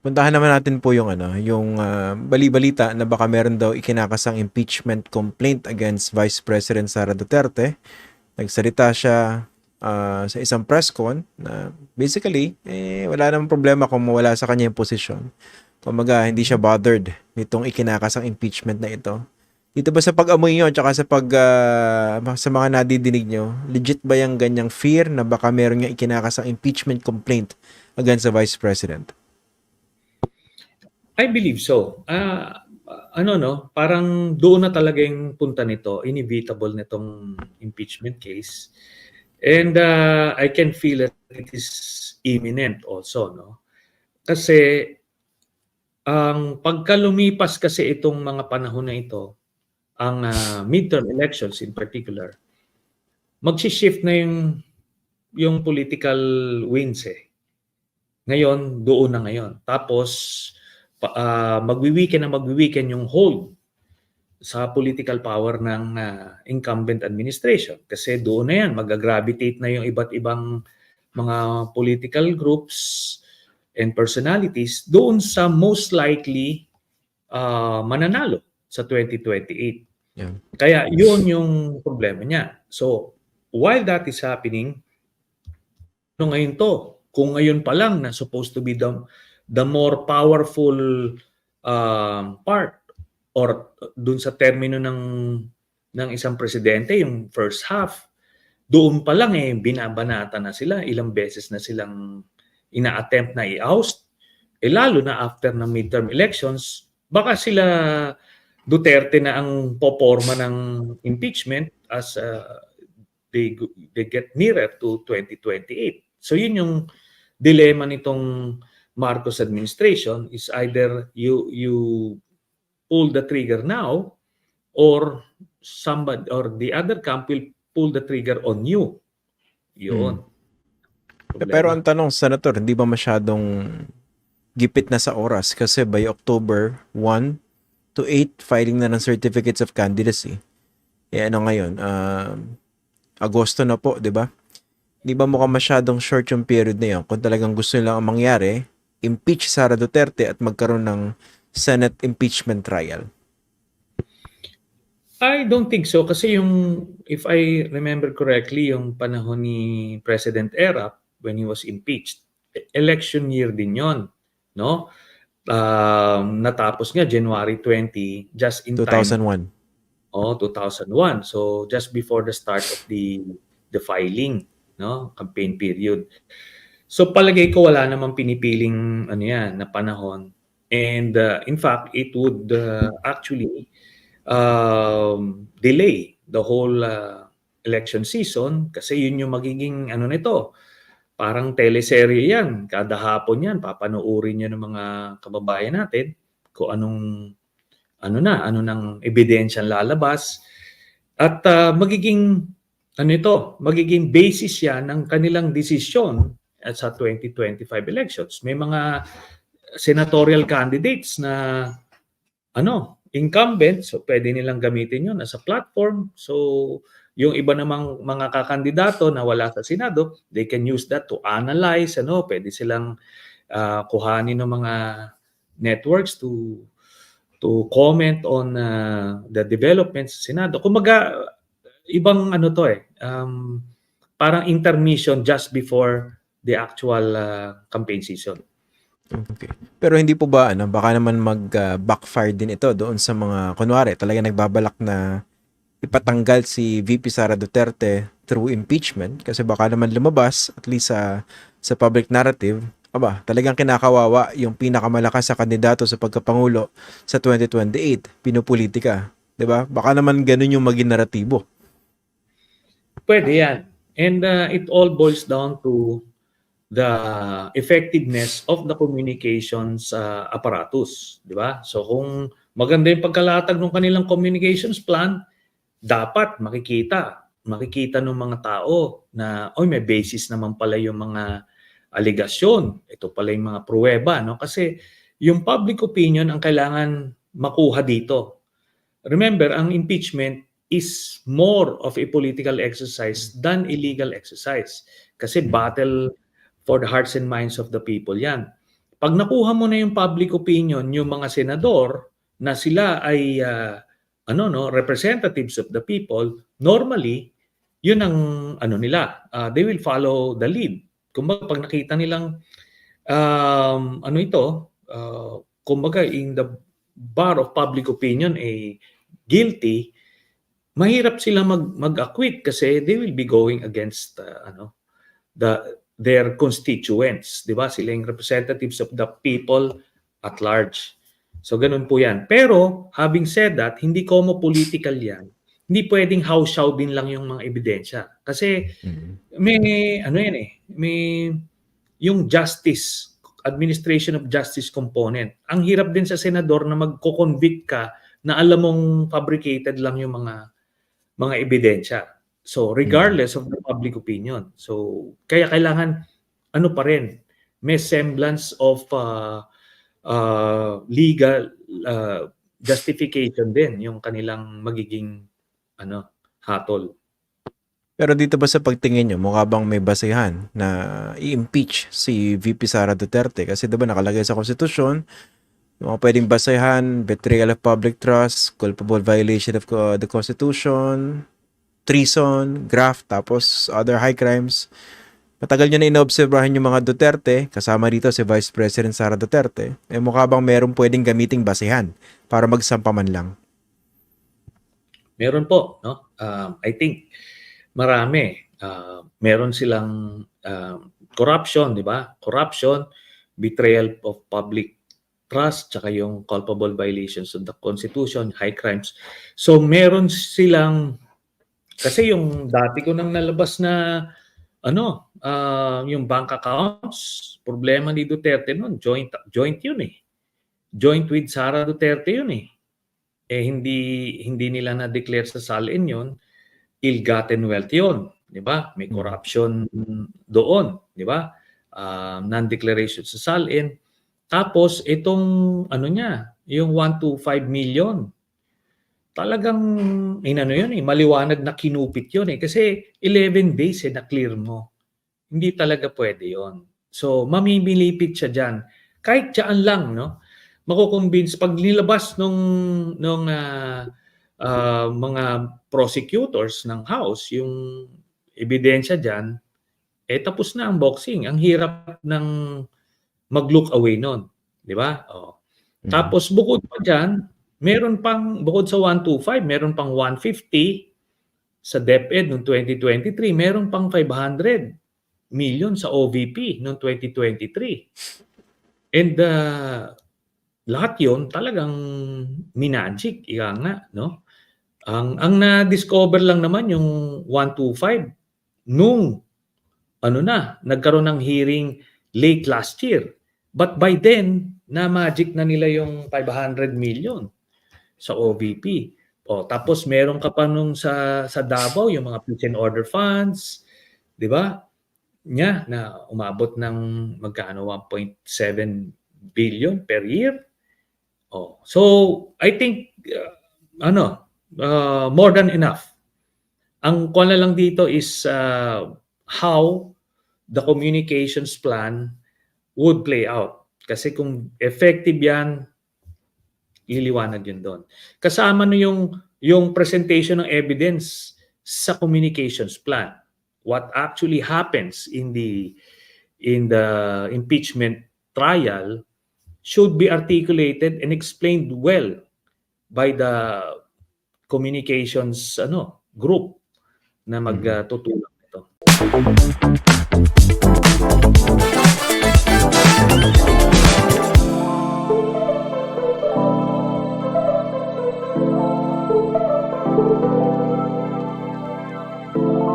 puntahan naman natin po yung ano, yung ah, bali-balita na baka meron daw ikinakasang impeachment complaint against Vice President Sara Duterte. Nagsalita siya ah, sa isang press con na basically eh wala namang problema kung mawala sa kanya yung posisyon. Kumaga, hindi siya bothered nitong ikinakasang impeachment na ito. Dito ba sa pag-amoy nyo tsaka sa pag ah, sa mga nadidinig nyo, legit ba yung ganyang fear na baka meron nga ikinakasang impeachment complaint against the Vice President? I believe so. Ah, ano no, parang doon na talaga yung punta nito, inevitable nitong impeachment case. And ah, I can feel that it is imminent also, no? Kasi ang pagka lumipas kasi itong mga panahon na ito, ang ah, midterm elections in particular, magsi-shift na yung yung political winds eh. Ngayon, doon na ngayon. Tapos, pa, ah, magwi-weekend na magwi-weekend yung hold sa political power ng ah, incumbent administration. Kasi doon na yan, mag-gravitate na yung iba't ibang mga political groups and personalities doon sa most likely ah, mananalo sa 2028. Yeah. Kaya yun yung problema niya. So, while that is happening, ano ngayon to? Kung ngayon pa lang na supposed to be the, the more powerful um, part or dun sa termino ng ng isang presidente, yung first half, doon pa lang eh, binabanata na sila, ilang beses na silang ina-attempt na i-oust. Eh lalo na after ng midterm elections, baka sila Duterte na ang poporma ng impeachment as uh, they, they get nearer to 2028. So yun yung dilemma nitong Marcos administration is either you you pull the trigger now or somebody or the other camp will pull the trigger on you. Yun. Eh, Pero ang tanong, Senator, hindi ba masyadong gipit na sa oras? Kasi by October 1 to 8, filing na ng certificates of candidacy. Eh ano ngayon? Um, Agosto na po, di ba? Di ba mukhang masyadong short yung period na yun? Kung talagang gusto nilang ang mangyari, impeach Sara Duterte at magkaroon ng Senate impeachment trial. I don't think so kasi yung if I remember correctly yung panahon ni President Erap when he was impeached election year din yon no? Um, natapos nga January 20 just in time. 2001. oh 2001 so just before the start of the the filing no? Campaign period so palagay ko wala namang pinipiling ano yan na panahon. And uh, in fact it would uh, actually um, delay the whole uh, election season kasi yun yung magiging ano nito parang teleserye yan. Kada hapon yan papanoorin niyo ng mga kababayan natin kung anong ano na ano nang ebidensya lalabas. At uh, magiging ano ito magiging basis yan ng kanilang desisyon at sa 2025 elections may mga senatorial candidates na ano incumbent, so pwede nilang gamitin yun as a platform. So, yung iba namang mga kakandidato na wala sa Senado, they can use that to analyze, ano, pwede silang uh, kuhanin ng mga networks to to comment on uh, the developments sa Senado. Kumaga, ibang ano to eh, um, parang intermission just before the actual uh, campaign season. Okay. Pero hindi po ba ano, baka naman mag-backfire din ito doon sa mga kunwari, talaga nagbabalak na ipatanggal si VP Sara Duterte through impeachment kasi baka naman lumabas at least sa sa public narrative, aba, talagang kinakawawa yung pinakamalakas sa kandidato sa pagkapangulo sa 2028, pinupolitika, 'di ba? Baka naman ganun yung maging naratibo. Pwede yan. And uh, it all boils down to the effectiveness of the communications uh, apparatus, di ba? So kung maganda yung pagkalatag ng kanilang communications plan, dapat makikita, makikita ng mga tao na oy may basis naman pala yung mga aligasyon. Ito pala yung mga pruweba, no? Kasi yung public opinion ang kailangan makuha dito. Remember, ang impeachment is more of a political exercise than illegal exercise. Kasi battle for the hearts and minds of the people yan. pag nakuha mo na yung public opinion, yung mga senador na sila ay ah, ano no, representatives of the people, normally yun ang ano nila, ah, they will follow the lead. Kumbaga pag nakita nilang um, ano ito, ah, kumbaga in the bar of public opinion ay guilty, mahirap sila mag mag-acquit kasi they will be going against ah, ano the their constituents, 'di ba? Sila yung representatives of the people at large. So ganun po 'yan. Pero having said that, hindi como political 'yan. Hindi pwedeng house din lang yung mga ebidensya. Kasi Mhm. may ano 'yan eh, may yung justice, administration of justice component. Ang hirap din sa senador na magko-convict ka na alam mong fabricated lang yung mga mga ebidensya. So regardless of the public opinion. So kaya kailangan ano pa rin may semblance of uh, uh, legal uh, justification din yung kanilang magiging ano hatol. Pero dito ba sa pagtingin nyo, mukha bang may basehan na i-impeach si VP Sara Duterte? Kasi diba nakalagay sa konstitusyon, mga pwedeng basehan, betrayal of public trust, culpable violation of uh, the constitution, treason, graft, tapos other high crimes. Matagal nyo na inoobserbahan yung mga Duterte, kasama dito si Vice President Sara Duterte, eh mukha bang meron pwedeng gamiting basehan para magsampa man lang? Meron po, no? Um, I think marami. Uh, meron silang um, corruption, di ba? Corruption, betrayal of public trust, tsaka yung culpable violations of the Constitution, high crimes. So meron silang, kasi yung dati ko nang nalabas na, ano, uh, yung bank accounts, problema ni Duterte noon, joint, joint yun eh. Joint with Sara Duterte yun eh. Eh hindi hindi nila na declare sa salin yon ill-gotten wealth yon di ba? May corruption doon di ba? Um, non-declaration sa salin tapos itong ano niya yung 125 million talagang inano yun eh maliwanag na kinupit yun eh. Kasi 11 days eh na clear mo. Hindi talaga pwede yon so mamimilipit siya diyan kahit diyan lang no? Mako-convince pag nilabas nung nung ah, ah, mga prosecutors ng house yung ebidensya diyan eh tapos na ang boxing. Ang hirap ng mag-look away nun. Di ba? Oh. Mhm. tapos bukod pa diyan meron pang bukod sa 125 meron pang 150 sa DepEd noong 2023 meron pang 500 million sa OVP noong 2023 and uh, lahat yon talagang minagic, ika nga, no? Ang ang na-discover lang naman yung 125 nung ano na, nagkaroon ng hearing late last year. But by then, na magic na nila yung 500 million sa OVP. O tapos meron ka pa nung sa sa Davao yung mga pitch and order funds, 'di ba? Nya na umabot ng magkano 1.7 billion per year. Oh, so I think uh, ano, uh, more than enough. Ang kuha na lang dito is uh, how the communications plan would play out. Kasi kung effective yan, liliwanag yun doon. Kasama no yung, yung presentation ng evidence sa communications plan. What actually happens in the, in the impeachment trial should be articulated and explained well by the communications ano group na mm-hmm. magtutulong nito.